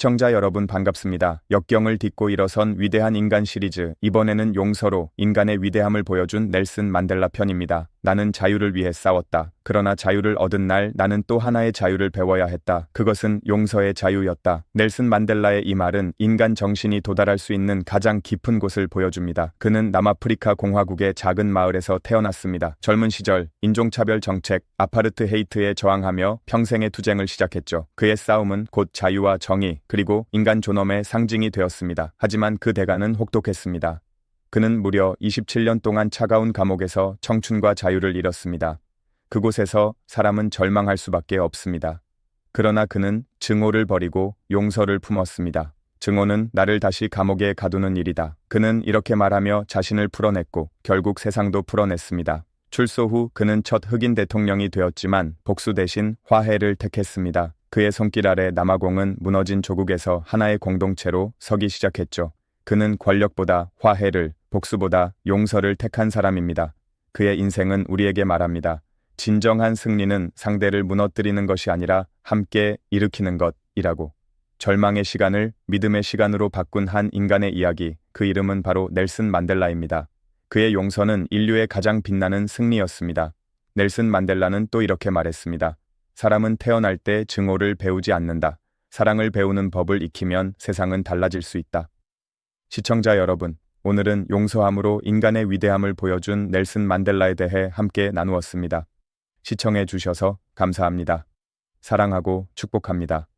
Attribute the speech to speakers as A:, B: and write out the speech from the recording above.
A: 시청자 여러분 반갑습니다. 역경을 딛고 일어선 위대한 인간 시리즈 이번에는 용서로 인간의 위대함을 보여준 넬슨 만델라 편입니다. 나는 자유를 위해 싸웠다. 그러나 자유를 얻은 날 나는 또 하나의 자유를 배워야 했다. 그것은 용서의 자유였다. 넬슨 만델라의 이 말은 인간 정신이 도달할 수 있는 가장 깊은 곳을 보여줍니다. 그는 남아프리카 공화국의 작은 마을에서 태어났습니다. 젊은 시절 인종차별 정책, 아파르트 헤이트에 저항하며 평생의 투쟁을 시작했죠. 그의 싸움은 곧 자유와 정의, 그리고 인간 존엄의 상징이 되었습니다. 하지만 그 대가는 혹독했습니다. 그는 무려 27년 동안 차가운 감옥에서 청춘과 자유를 잃었습니다. 그곳에서 사람은 절망할 수밖에 없습니다. 그러나 그는 증오를 버리고 용서를 품었습니다. 증오는 나를 다시 감옥에 가두는 일이다. 그는 이렇게 말하며 자신을 풀어냈고 결국 세상도 풀어냈습니다. 출소 후 그는 첫 흑인 대통령이 되었지만 복수 대신 화해를 택했습니다. 그의 손길 아래 남아공은 무너진 조국에서 하나의 공동체로 서기 시작했죠. 그는 권력보다 화해를, 복수보다 용서를 택한 사람입니다. 그의 인생은 우리에게 말합니다. 진정한 승리는 상대를 무너뜨리는 것이 아니라 함께 일으키는 것이라고. 절망의 시간을 믿음의 시간으로 바꾼 한 인간의 이야기, 그 이름은 바로 넬슨 만델라입니다. 그의 용서는 인류의 가장 빛나는 승리였습니다. 넬슨 만델라는 또 이렇게 말했습니다. 사람은 태어날 때 증오를 배우지 않는다. 사랑을 배우는 법을 익히면 세상은 달라질 수 있다. 시청자 여러분, 오늘은 용서함으로 인간의 위대함을 보여준 넬슨 만델라에 대해 함께 나누었습니다. 시청해 주셔서 감사합니다. 사랑하고 축복합니다.